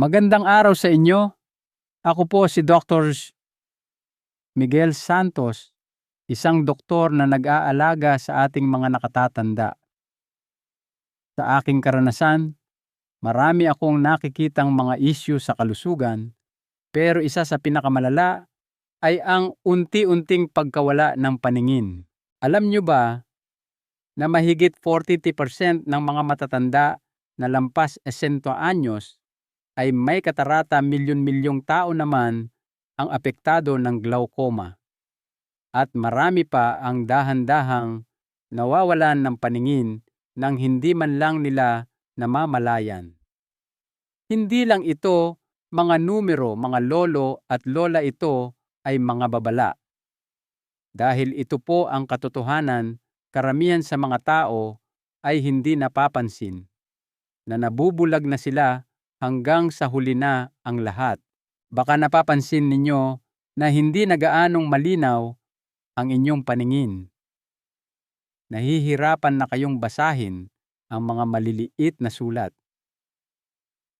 Magandang araw sa inyo. Ako po si Dr. Miguel Santos, isang doktor na nag-aalaga sa ating mga nakatatanda. Sa aking karanasan, marami akong nakikitang mga issue sa kalusugan, pero isa sa pinakamalala ay ang unti-unting pagkawala ng paningin. Alam nyo ba na mahigit 40% ng mga matatanda na lampas 60 anyos ay may katarata milyon-milyong tao naman ang apektado ng glaucoma. At marami pa ang dahan-dahang nawawalan ng paningin nang hindi man lang nila namamalayan. Hindi lang ito mga numero, mga lolo at lola ito ay mga babala. Dahil ito po ang katotohanan, karamihan sa mga tao ay hindi napapansin na nabubulag na sila hanggang sa huli na ang lahat. Baka napapansin ninyo na hindi nagaanong malinaw ang inyong paningin. Nahihirapan na kayong basahin ang mga maliliit na sulat.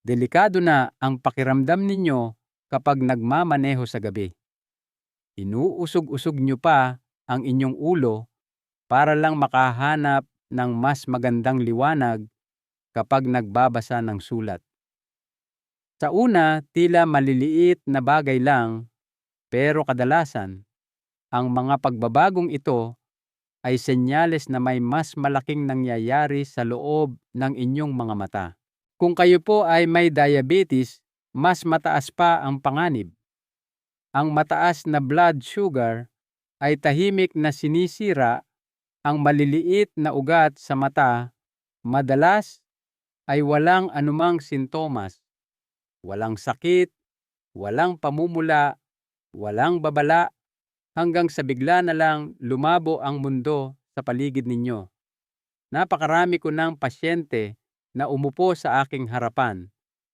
Delikado na ang pakiramdam ninyo kapag nagmamaneho sa gabi. Inuusog-usog nyo pa ang inyong ulo para lang makahanap ng mas magandang liwanag kapag nagbabasa ng sulat. Sa una, tila maliliit na bagay lang, pero kadalasan, ang mga pagbabagong ito ay senyales na may mas malaking nangyayari sa loob ng inyong mga mata. Kung kayo po ay may diabetes, mas mataas pa ang panganib. Ang mataas na blood sugar ay tahimik na sinisira ang maliliit na ugat sa mata, madalas ay walang anumang sintomas walang sakit, walang pamumula, walang babala, hanggang sa bigla na lang lumabo ang mundo sa paligid ninyo. Napakarami ko ng pasyente na umupo sa aking harapan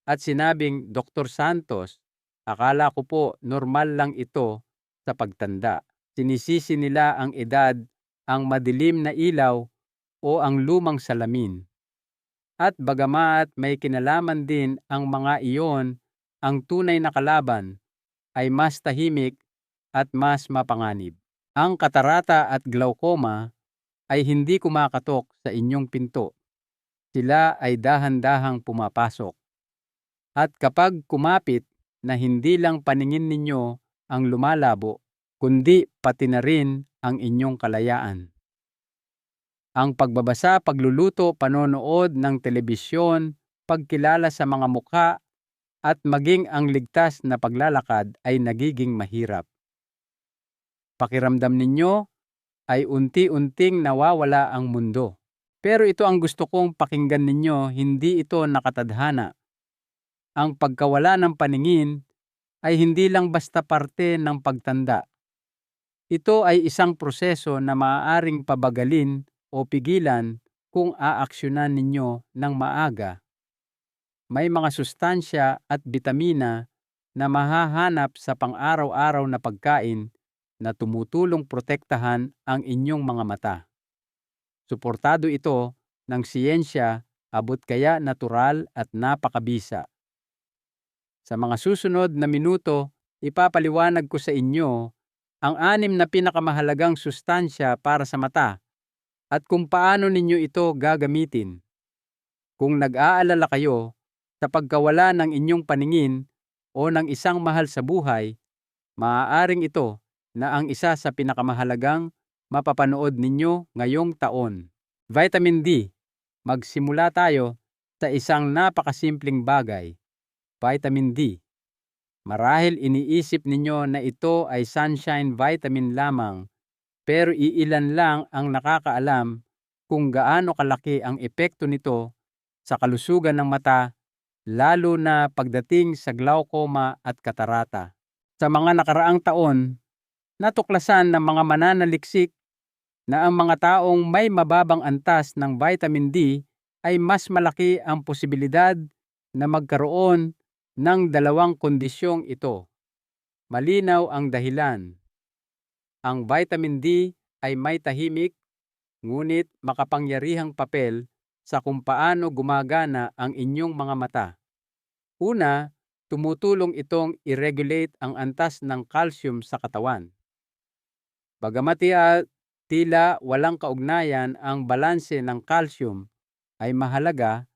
at sinabing, Dr. Santos, akala ko po normal lang ito sa pagtanda. Sinisisi nila ang edad, ang madilim na ilaw o ang lumang salamin. At bagamat may kinalaman din ang mga iyon, ang tunay na kalaban ay mas tahimik at mas mapanganib. Ang katarata at glaucoma ay hindi kumakatok sa inyong pinto. Sila ay dahan-dahang pumapasok. At kapag kumapit na hindi lang paningin ninyo ang lumalabo, kundi pati na rin ang inyong kalayaan ang pagbabasa, pagluluto, panonood ng telebisyon, pagkilala sa mga mukha, at maging ang ligtas na paglalakad ay nagiging mahirap. Pakiramdam ninyo ay unti-unting nawawala ang mundo. Pero ito ang gusto kong pakinggan ninyo, hindi ito nakatadhana. Ang pagkawala ng paningin ay hindi lang basta parte ng pagtanda. Ito ay isang proseso na maaaring pabagalin o pigilan kung aaksyonan ninyo ng maaga. May mga sustansya at bitamina na mahahanap sa pang-araw-araw na pagkain na tumutulong protektahan ang inyong mga mata. Suportado ito ng siyensya abot kaya natural at napakabisa. Sa mga susunod na minuto, ipapaliwanag ko sa inyo ang anim na pinakamahalagang sustansya para sa mata at kung paano ninyo ito gagamitin. Kung nag-aalala kayo sa pagkawala ng inyong paningin o ng isang mahal sa buhay, maaaring ito na ang isa sa pinakamahalagang mapapanood ninyo ngayong taon. Vitamin D. Magsimula tayo sa isang napakasimpleng bagay. Vitamin D. Marahil iniisip ninyo na ito ay sunshine vitamin lamang pero iilan lang ang nakakaalam kung gaano kalaki ang epekto nito sa kalusugan ng mata lalo na pagdating sa glaucoma at katarata. Sa mga nakaraang taon, natuklasan ng mga mananaliksik na ang mga taong may mababang antas ng vitamin D ay mas malaki ang posibilidad na magkaroon ng dalawang kondisyong ito. Malinaw ang dahilan. Ang vitamin D ay may tahimik ngunit makapangyarihang papel sa kung paano gumagana ang inyong mga mata. Una, tumutulong itong i-regulate ang antas ng calcium sa katawan. Bagamat tila walang kaugnayan ang balanse ng calcium ay mahalaga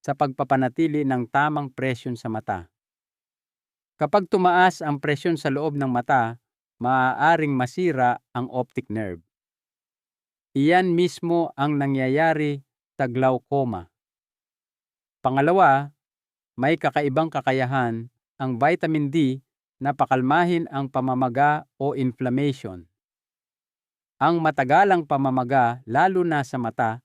sa pagpapanatili ng tamang presyon sa mata. Kapag tumaas ang presyon sa loob ng mata, maaaring masira ang optic nerve. Iyan mismo ang nangyayari sa glaucoma. Pangalawa, may kakaibang kakayahan ang vitamin D na pakalmahin ang pamamaga o inflammation. Ang matagalang pamamaga, lalo na sa mata,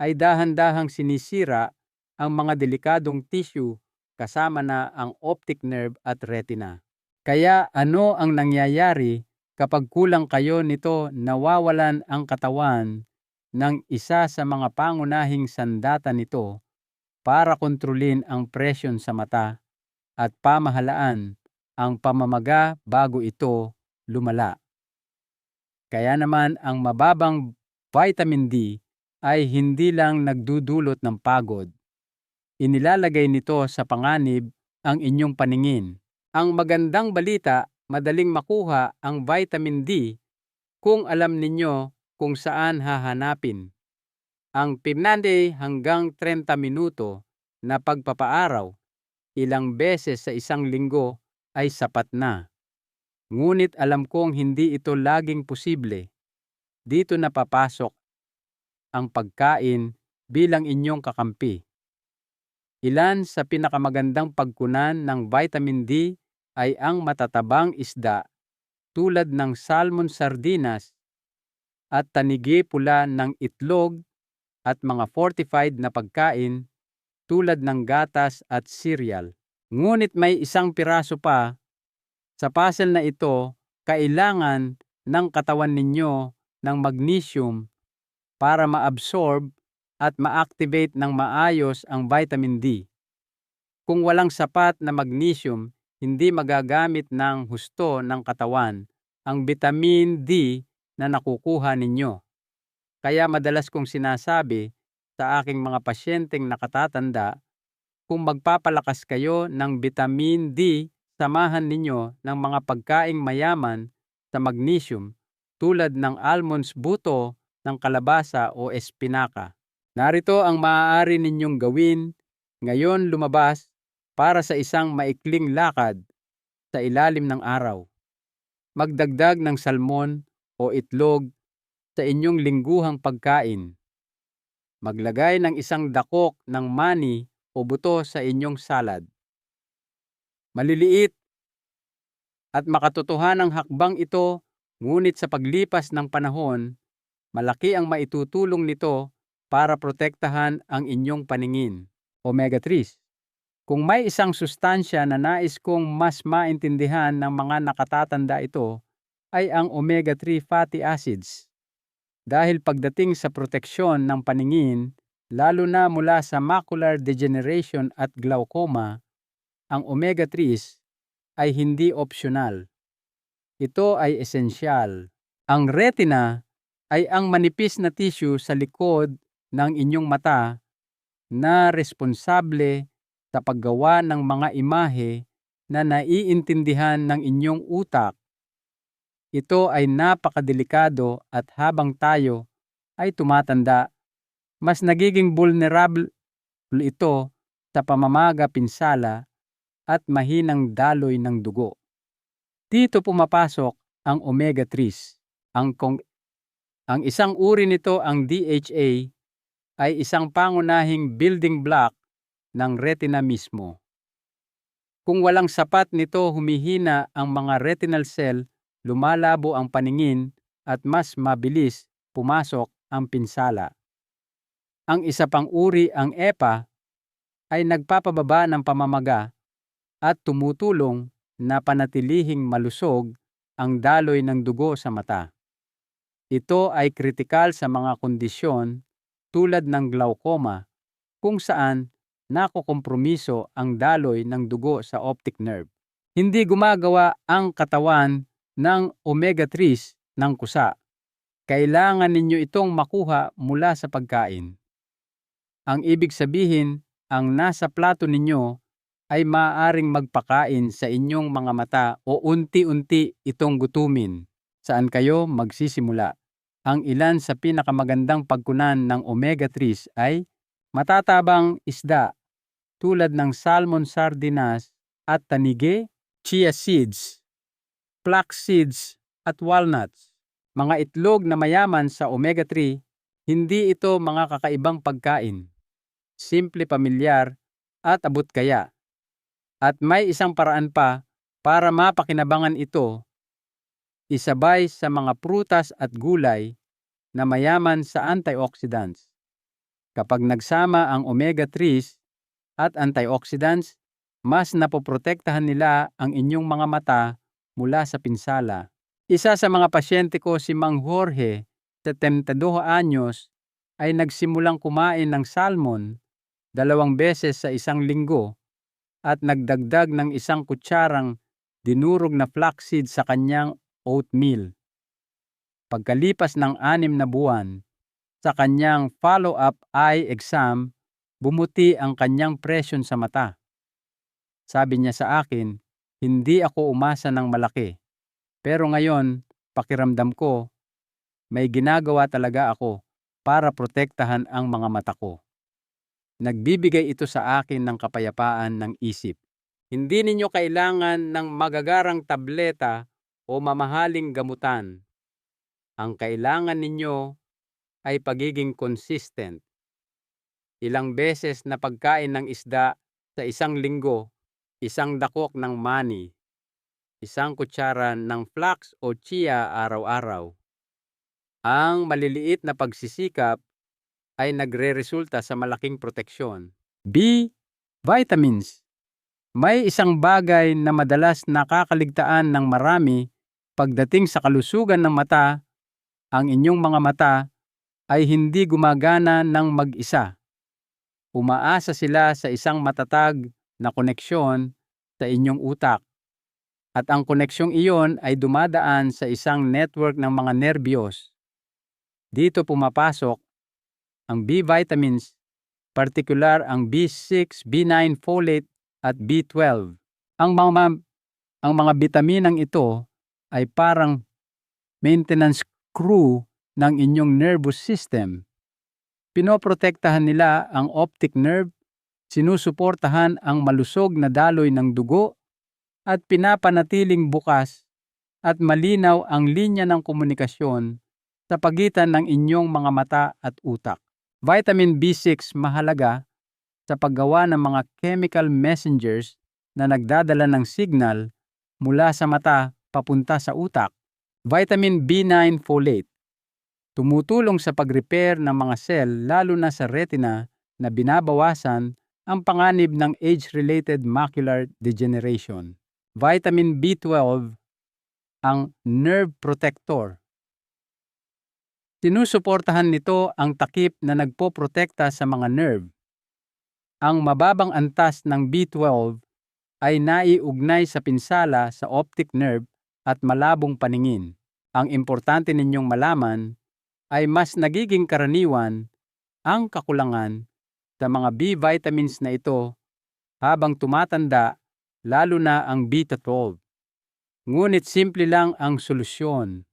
ay dahan-dahang sinisira ang mga delikadong tissue kasama na ang optic nerve at retina. Kaya ano ang nangyayari kapag kulang kayo nito nawawalan ang katawan ng isa sa mga pangunahing sandata nito para kontrolin ang presyon sa mata at pamahalaan ang pamamaga bago ito lumala. Kaya naman ang mababang vitamin D ay hindi lang nagdudulot ng pagod. Inilalagay nito sa panganib ang inyong paningin. Ang magandang balita, madaling makuha ang vitamin D kung alam ninyo kung saan hahanapin. Ang 15 hanggang 30 minuto na pagpapaaraw ilang beses sa isang linggo ay sapat na. Ngunit alam kong hindi ito laging posible. Dito na papasok ang pagkain bilang inyong kakampi. Ilan sa pinakamagandang pagkunan ng vitamin D ay ang matatabang isda tulad ng salmon sardinas at tanigi pula ng itlog at mga fortified na pagkain tulad ng gatas at cereal. Ngunit may isang piraso pa sa puzzle na ito, kailangan ng katawan ninyo ng magnesium para ma-absorb at ma-activate ng maayos ang vitamin D. Kung walang sapat na magnesium, hindi magagamit ng husto ng katawan ang vitamin D na nakukuha ninyo. Kaya madalas kong sinasabi sa aking mga pasyenteng nakatatanda, kung magpapalakas kayo ng vitamin D, samahan ninyo ng mga pagkaing mayaman sa magnesium tulad ng almonds buto ng kalabasa o espinaka. Narito ang maaari ninyong gawin ngayon lumabas para sa isang maikling lakad sa ilalim ng araw. Magdagdag ng salmon o itlog sa inyong lingguhang pagkain. Maglagay ng isang dakok ng mani o buto sa inyong salad. Maliliit at makatotohanang hakbang ito ngunit sa paglipas ng panahon, malaki ang maitutulong nito para protektahan ang inyong paningin. Omega-3 Kung may isang sustansya na nais kong mas maintindihan ng mga nakatatanda ito, ay ang omega-3 fatty acids dahil pagdating sa proteksyon ng paningin, lalo na mula sa macular degeneration at glaucoma, ang omega-3 ay hindi optional. Ito ay esensyal. Ang retina ay ang manipis na tissue sa likod ng inyong mata na responsable sa paggawa ng mga imahe na naiintindihan ng inyong utak ito ay napakadelikado at habang tayo ay tumatanda, mas nagiging vulnerable ito sa pamamaga pinsala at mahinang daloy ng dugo. Dito pumapasok ang omega-3. Ang, kong, ang isang uri nito ang DHA ay isang pangunahing building block ng retina mismo. Kung walang sapat nito humihina ang mga retinal cell lumalabo ang paningin at mas mabilis pumasok ang pinsala. Ang isa pang uri ang EPA ay nagpapababa ng pamamaga at tumutulong na panatilihing malusog ang daloy ng dugo sa mata. Ito ay kritikal sa mga kondisyon tulad ng glaucoma kung saan nakokompromiso ang daloy ng dugo sa optic nerve. Hindi gumagawa ang katawan ng omega-3 ng kusa. Kailangan ninyo itong makuha mula sa pagkain. Ang ibig sabihin, ang nasa plato ninyo ay maaaring magpakain sa inyong mga mata o unti-unti itong gutumin. Saan kayo magsisimula? Ang ilan sa pinakamagandang pagkunan ng omega-3 ay matatabang isda tulad ng salmon sardinas at tanige, chia seeds, flax seeds at walnuts. Mga itlog na mayaman sa omega-3, hindi ito mga kakaibang pagkain. Simple pamilyar at abot kaya. At may isang paraan pa para mapakinabangan ito, isabay sa mga prutas at gulay na mayaman sa antioxidants. Kapag nagsama ang omega-3 at antioxidants, mas napoprotektahan nila ang inyong mga mata mula sa pinsala. Isa sa mga pasyente ko si Mang Jorge, 72 anyos, ay nagsimulang kumain ng salmon dalawang beses sa isang linggo at nagdagdag ng isang kutsarang dinurog na flaxseed sa kanyang oatmeal. Pagkalipas ng anim na buwan, sa kanyang follow-up eye exam, bumuti ang kanyang presyon sa mata. Sabi niya sa akin, hindi ako umasa ng malaki. Pero ngayon, pakiramdam ko, may ginagawa talaga ako para protektahan ang mga mata ko. Nagbibigay ito sa akin ng kapayapaan ng isip. Hindi ninyo kailangan ng magagarang tableta o mamahaling gamutan. Ang kailangan ninyo ay pagiging consistent. Ilang beses na pagkain ng isda sa isang linggo, isang dakok ng mani, isang kutsara ng flax o chia araw-araw. Ang maliliit na pagsisikap ay nagre-resulta sa malaking proteksyon. B. Vitamins. May isang bagay na madalas nakakaligtaan ng marami pagdating sa kalusugan ng mata, ang inyong mga mata ay hindi gumagana ng mag-isa. Umaasa sila sa isang matatag na koneksyon sa inyong utak. At ang koneksyong iyon ay dumadaan sa isang network ng mga nerbiyos. Dito pumapasok ang B vitamins, partikular ang B6, B9 folate at B12. Ang mga ang mga bitaminang ito ay parang maintenance crew ng inyong nervous system. Pinoprotektahan nila ang optic nerve, sinusuportahan ang malusog na daloy ng dugo, at pinapanatiling bukas at malinaw ang linya ng komunikasyon sa pagitan ng inyong mga mata at utak. Vitamin B6 mahalaga sa paggawa ng mga chemical messengers na nagdadala ng signal mula sa mata papunta sa utak. Vitamin B9 folate tumutulong sa pag-repair ng mga cell lalo na sa retina na binabawasan ang panganib ng age-related macular degeneration. Vitamin B12 ang nerve protector Sinusuportahan nito ang takip na nagpoprotekta sa mga nerve. Ang mababang antas ng B12 ay naiugnay sa pinsala sa optic nerve at malabong paningin. Ang importante ninyong malaman ay mas nagiging karaniwan ang kakulangan sa mga B vitamins na ito habang tumatanda lalo na ang B12. Ngunit simple lang ang solusyon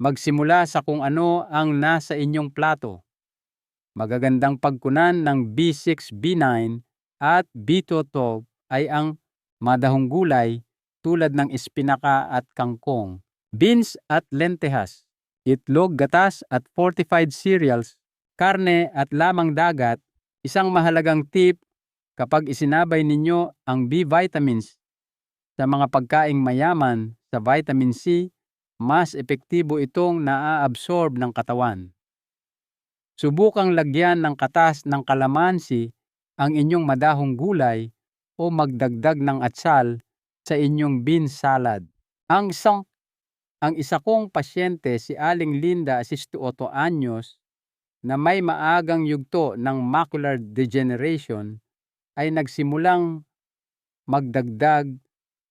magsimula sa kung ano ang nasa inyong plato. Magagandang pagkunan ng B6, B9 at B12 ay ang madahong gulay tulad ng espinaka at kangkong, beans at lentehas, itlog, gatas at fortified cereals, karne at lamang dagat, isang mahalagang tip kapag isinabay ninyo ang B vitamins sa mga pagkaing mayaman sa vitamin C mas epektibo itong naa-absorb ng katawan. Subukang lagyan ng katas ng kalamansi ang inyong madahong gulay o magdagdag ng atsal sa inyong bean salad. Ang isang ang isa kong pasyente si Aling Linda, 68 anyos, na may maagang yugto ng macular degeneration ay nagsimulang magdagdag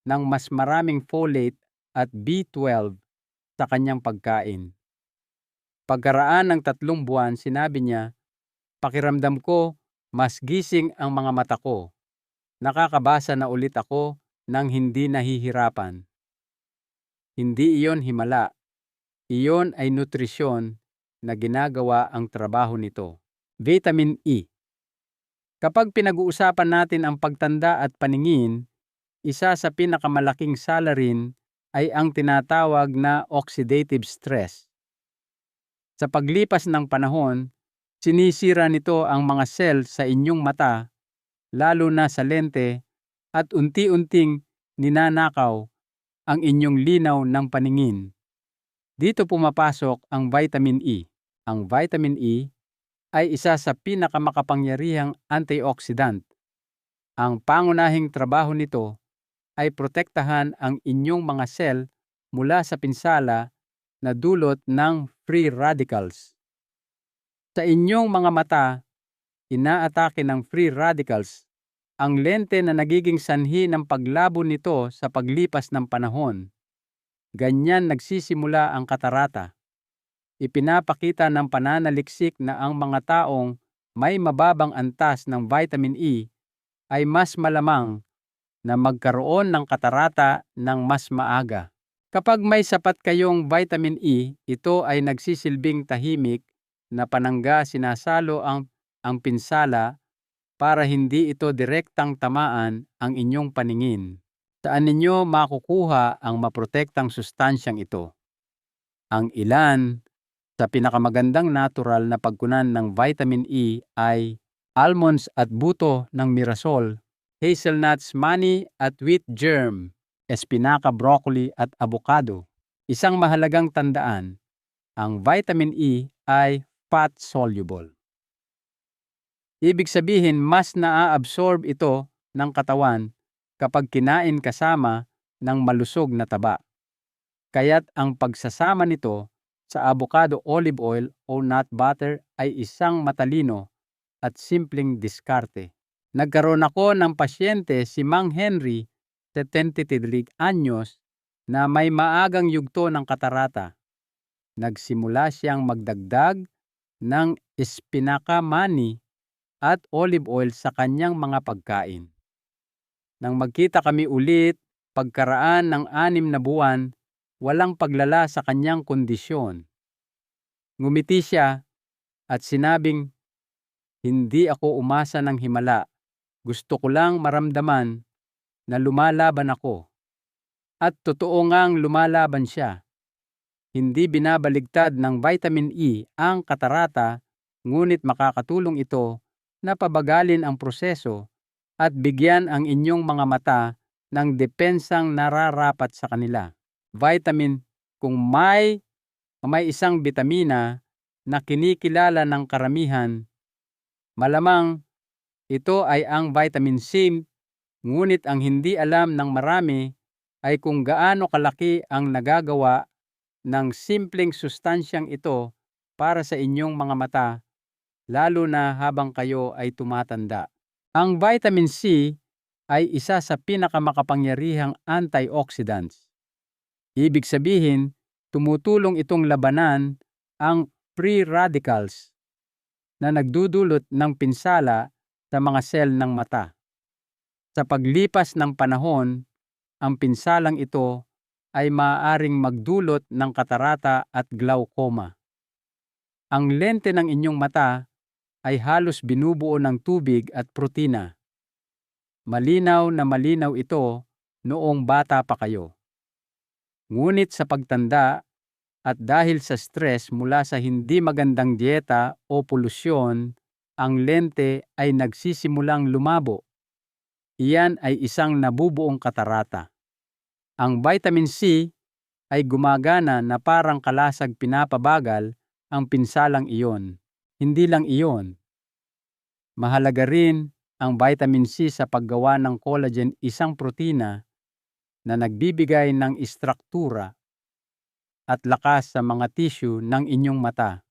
ng mas maraming folate at B12 sa kanyang pagkain. Pagkaraan ng tatlong buwan, sinabi niya, pakiramdam ko, mas gising ang mga mata ko. nakakabasa na ulit ako ng hindi nahihirapan. Hindi iyon himala. Iyon ay nutrisyon na ginagawa ang trabaho nito. Vitamin E. Kapag pinag-uusapan natin ang pagtanda at paningin, isa sa pinakamalaking salarin ay ang tinatawag na oxidative stress. Sa paglipas ng panahon, sinisira nito ang mga cell sa inyong mata, lalo na sa lente, at unti-unting ninanakaw ang inyong linaw ng paningin. Dito pumapasok ang vitamin E. Ang vitamin E ay isa sa pinakamakapangyarihang antioxidant. Ang pangunahing trabaho nito ay protektahan ang inyong mga cell mula sa pinsala na dulot ng free radicals. Sa inyong mga mata, inaatake ng free radicals ang lente na nagiging sanhi ng paglabo nito sa paglipas ng panahon. Ganyan nagsisimula ang katarata ipinapakita ng pananaliksik na ang mga taong may mababang antas ng vitamin E ay mas malamang na magkaroon ng katarata ng mas maaga. Kapag may sapat kayong vitamin E, ito ay nagsisilbing tahimik na panangga sinasalo ang, ang pinsala para hindi ito direktang tamaan ang inyong paningin. Saan ninyo makukuha ang maprotektang sustansyang ito? Ang ilan sa pinakamagandang natural na pagkunan ng vitamin E ay almonds at buto ng mirasol, hazelnuts, mani at wheat germ, espinaka, broccoli at avocado. Isang mahalagang tandaan, ang vitamin E ay fat soluble. Ibig sabihin mas naa-absorb ito ng katawan kapag kinain kasama ng malusog na taba. Kaya't ang pagsasama nito sa avocado olive oil o nut butter ay isang matalino at simpleng diskarte. Nagkaroon ako ng pasyente si Mang Henry, 73 anyos, na may maagang yugto ng katarata. Nagsimula siyang magdagdag ng espinaka mani at olive oil sa kanyang mga pagkain. Nang magkita kami ulit pagkaraan ng anim na buwan, walang paglala sa kanyang kondisyon. Ngumiti siya at sinabing, Hindi ako umasa ng himala. Gusto ko lang maramdaman na lumalaban ako. At totoo ngang lumalaban siya. Hindi binabaligtad ng vitamin E ang katarata, ngunit makakatulong ito na pabagalin ang proseso at bigyan ang inyong mga mata ng depensang nararapat sa kanila. Vitamin kung may may isang bitamina na kinikilala ng karamihan, malamang ito ay ang vitamin C, ngunit ang hindi alam ng marami ay kung gaano kalaki ang nagagawa ng simpleng sustansyang ito para sa inyong mga mata, lalo na habang kayo ay tumatanda. Ang vitamin C ay isa sa pinakamakapangyarihang antioxidants Ibig sabihin, tumutulong itong labanan ang free radicals na nagdudulot ng pinsala sa mga sel ng mata. Sa paglipas ng panahon, ang pinsalang ito ay maaaring magdulot ng katarata at glaucoma. Ang lente ng inyong mata ay halos binubuo ng tubig at protina. Malinaw na malinaw ito noong bata pa kayo. Ngunit sa pagtanda at dahil sa stress mula sa hindi magandang dieta o polusyon, ang lente ay nagsisimulang lumabo. Iyan ay isang nabubuong katarata. Ang vitamin C ay gumagana na parang kalasag pinapabagal ang pinsalang iyon. Hindi lang iyon. Mahalaga rin ang vitamin C sa paggawa ng collagen isang protina na nagbibigay ng istruktura at lakas sa mga tissue ng inyong mata.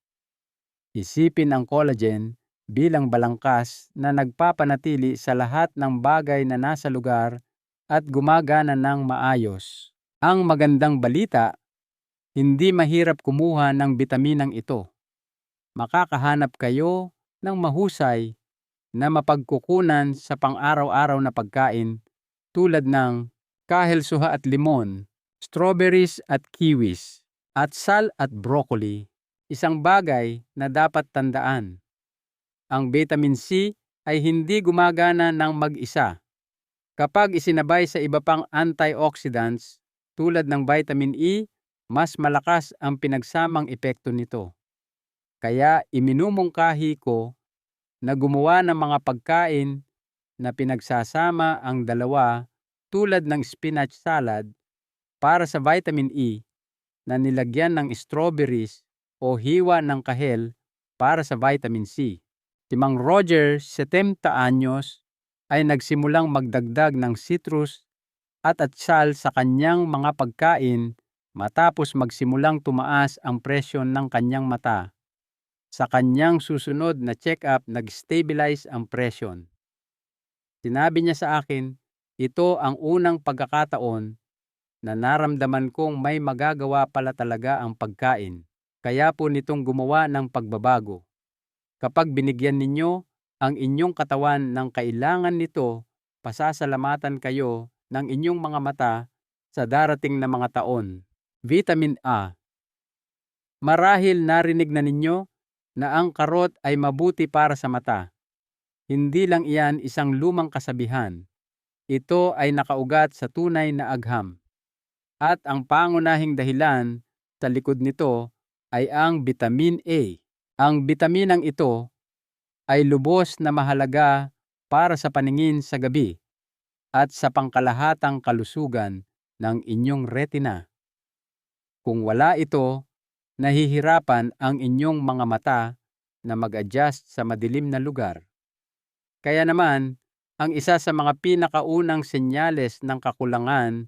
Isipin ang collagen bilang balangkas na nagpapanatili sa lahat ng bagay na nasa lugar at gumagana ng maayos. Ang magandang balita, hindi mahirap kumuha ng bitaminang ito. Makakahanap kayo ng mahusay na mapagkukunan sa pang-araw-araw na pagkain tulad ng kahelsuha at limon, strawberries at kiwis, at sal at broccoli. Isang bagay na dapat tandaan. Ang vitamin C ay hindi gumagana ng mag-isa. Kapag isinabay sa iba pang antioxidants tulad ng vitamin E, mas malakas ang pinagsamang epekto nito. Kaya iminumungkahi ko na gumawa ng mga pagkain na pinagsasama ang dalawa tulad ng spinach salad para sa vitamin E na nilagyan ng strawberries o hiwa ng kahel para sa vitamin C. Si Mang Roger, 70 anyos, ay nagsimulang magdagdag ng citrus at atsal sa kanyang mga pagkain matapos magsimulang tumaas ang presyon ng kanyang mata. Sa kanyang susunod na check-up, nag-stabilize ang presyon. Sinabi niya sa akin, ito ang unang pagkakataon na naramdaman kong may magagawa pala talaga ang pagkain. Kaya po nitong gumawa ng pagbabago. Kapag binigyan ninyo ang inyong katawan ng kailangan nito, pasasalamatan kayo ng inyong mga mata sa darating na mga taon. Vitamin A Marahil narinig na ninyo na ang karot ay mabuti para sa mata. Hindi lang iyan isang lumang kasabihan. Ito ay nakaugat sa tunay na agham. At ang pangunahing dahilan sa likod nito ay ang vitamin A. Ang bitaminang ito ay lubos na mahalaga para sa paningin sa gabi at sa pangkalahatang kalusugan ng inyong retina. Kung wala ito, nahihirapan ang inyong mga mata na mag-adjust sa madilim na lugar. Kaya naman, ang isa sa mga pinakaunang senyales ng kakulangan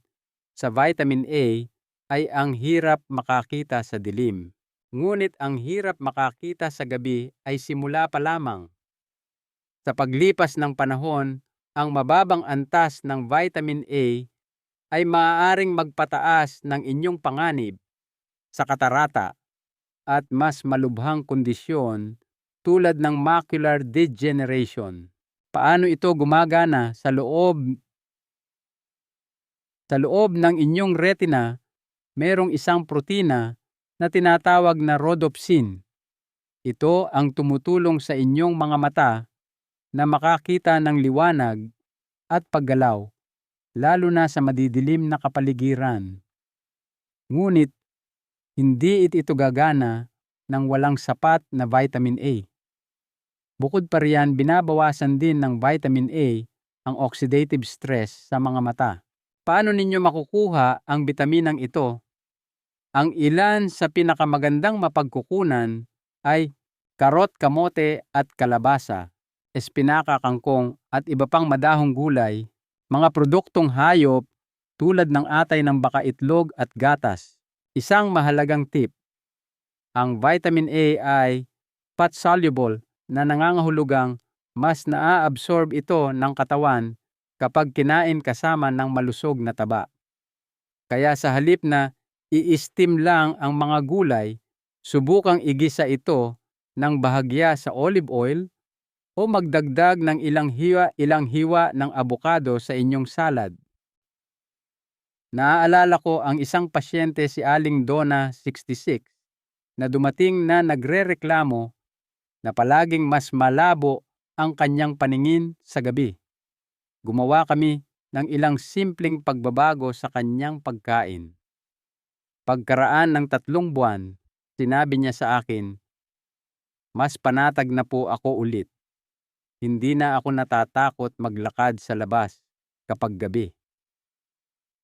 sa vitamin A ay ang hirap makakita sa dilim. Ngunit ang hirap makakita sa gabi ay simula pa lamang. Sa paglipas ng panahon, ang mababang antas ng vitamin A ay maaaring magpataas ng inyong panganib sa katarata at mas malubhang kondisyon tulad ng macular degeneration. Paano ito gumagana sa loob sa loob ng inyong retina, merong isang protina na tinatawag na rhodopsin. Ito ang tumutulong sa inyong mga mata na makakita ng liwanag at paggalaw, lalo na sa madidilim na kapaligiran. Ngunit, hindi ito gagana ng walang sapat na vitamin A. Bukod pa riyan, binabawasan din ng vitamin A ang oxidative stress sa mga mata. Paano ninyo makukuha ang bitaminang ito ang ilan sa pinakamagandang mapagkukunan ay karot, kamote at kalabasa, espinaka, kangkong at iba pang madahong gulay, mga produktong hayop tulad ng atay ng baka itlog at gatas. Isang mahalagang tip, ang vitamin A ay fat-soluble na nangangahulugang mas naa-absorb ito ng katawan kapag kinain kasama ng malusog na taba. Kaya sa halip na i-steam lang ang mga gulay, subukang igisa ito ng bahagya sa olive oil o magdagdag ng ilang hiwa ilang hiwa ng abokado sa inyong salad. Naaalala ko ang isang pasyente si Aling Donna 66 na dumating na nagrereklamo na palaging mas malabo ang kanyang paningin sa gabi. Gumawa kami ng ilang simpleng pagbabago sa kanyang pagkain. Pagkaraan ng tatlong buwan, sinabi niya sa akin, mas panatag na po ako ulit. Hindi na ako natatakot maglakad sa labas kapag gabi.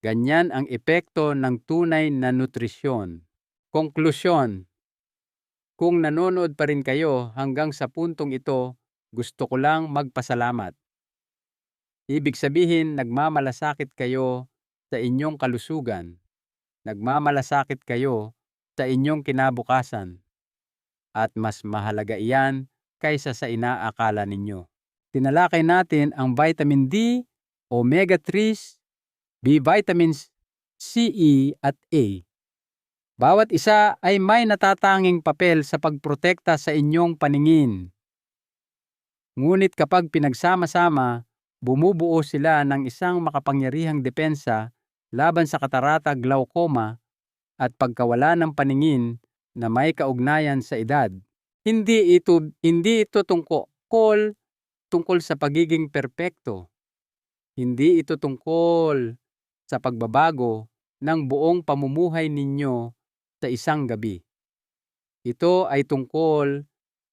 Ganyan ang epekto ng tunay na nutrisyon. Konklusyon, kung nanonood pa rin kayo hanggang sa puntong ito, gusto ko lang magpasalamat. Ibig sabihin, nagmamalasakit kayo sa inyong kalusugan nagmamalasakit kayo sa inyong kinabukasan at mas mahalaga iyan kaysa sa inaakala ninyo. Tinalakay natin ang vitamin D, omega-3, B vitamins C, E at A. Bawat isa ay may natatanging papel sa pagprotekta sa inyong paningin. Ngunit kapag pinagsama-sama, bumubuo sila ng isang makapangyarihang depensa laban sa katarata, glaucoma at pagkawala ng paningin na may kaugnayan sa edad. Hindi ito hindi ito tungkol tungkol sa pagiging perpekto. Hindi ito tungkol sa pagbabago ng buong pamumuhay ninyo sa isang gabi. Ito ay tungkol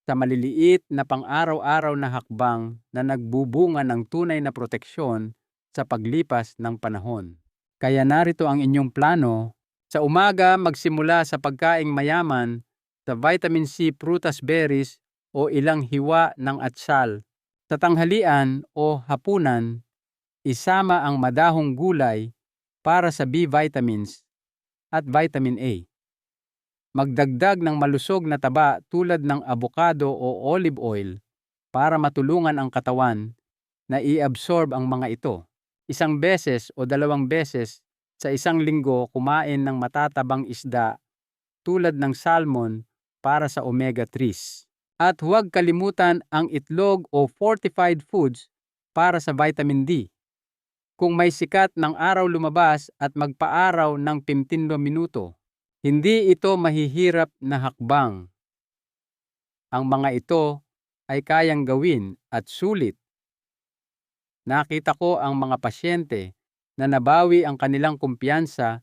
sa maliliit na pang-araw-araw na hakbang na nagbubunga ng tunay na proteksyon sa paglipas ng panahon. Kaya narito ang inyong plano. Sa umaga, magsimula sa pagkaing mayaman sa vitamin C, prutas, berries o ilang hiwa ng atsal. Sa tanghalian o hapunan, isama ang madahong gulay para sa B vitamins at vitamin A. Magdagdag ng malusog na taba tulad ng abokado o olive oil para matulungan ang katawan na i-absorb ang mga ito. Isang beses o dalawang beses sa isang linggo kumain ng matatabang isda tulad ng salmon para sa omega-3s. At huwag kalimutan ang itlog o fortified foods para sa vitamin D. Kung may sikat ng araw lumabas at magpaaraw ng 15 minuto, hindi ito mahihirap na hakbang. Ang mga ito ay kayang gawin at sulit. Nakita ko ang mga pasyente na nabawi ang kanilang kumpiyansa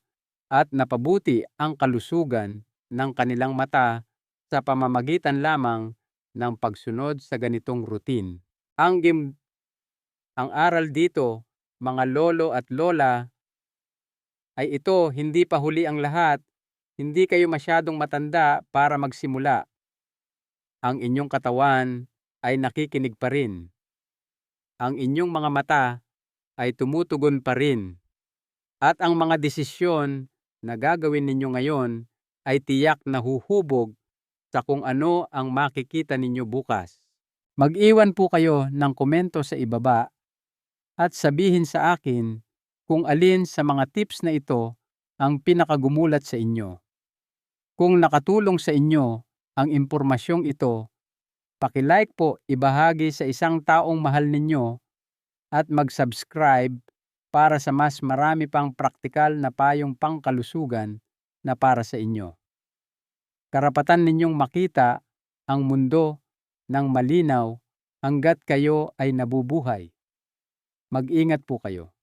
at napabuti ang kalusugan ng kanilang mata sa pamamagitan lamang ng pagsunod sa ganitong routine. Ang gim ang aral dito, mga lolo at lola, ay ito hindi pa huli ang lahat hindi kayo masyadong matanda para magsimula. Ang inyong katawan ay nakikinig pa rin. Ang inyong mga mata ay tumutugon pa rin. At ang mga desisyon na gagawin ninyo ngayon ay tiyak na huhubog sa kung ano ang makikita ninyo bukas. Mag-iwan po kayo ng komento sa ibaba at sabihin sa akin kung alin sa mga tips na ito ang pinakagumulat sa inyo. Kung nakatulong sa inyo ang impormasyong ito, paki-like po ibahagi sa isang taong mahal ninyo at mag-subscribe para sa mas marami pang praktikal na payong pangkalusugan na para sa inyo. Karapatan ninyong makita ang mundo ng malinaw hanggat kayo ay nabubuhay. Mag-ingat po kayo.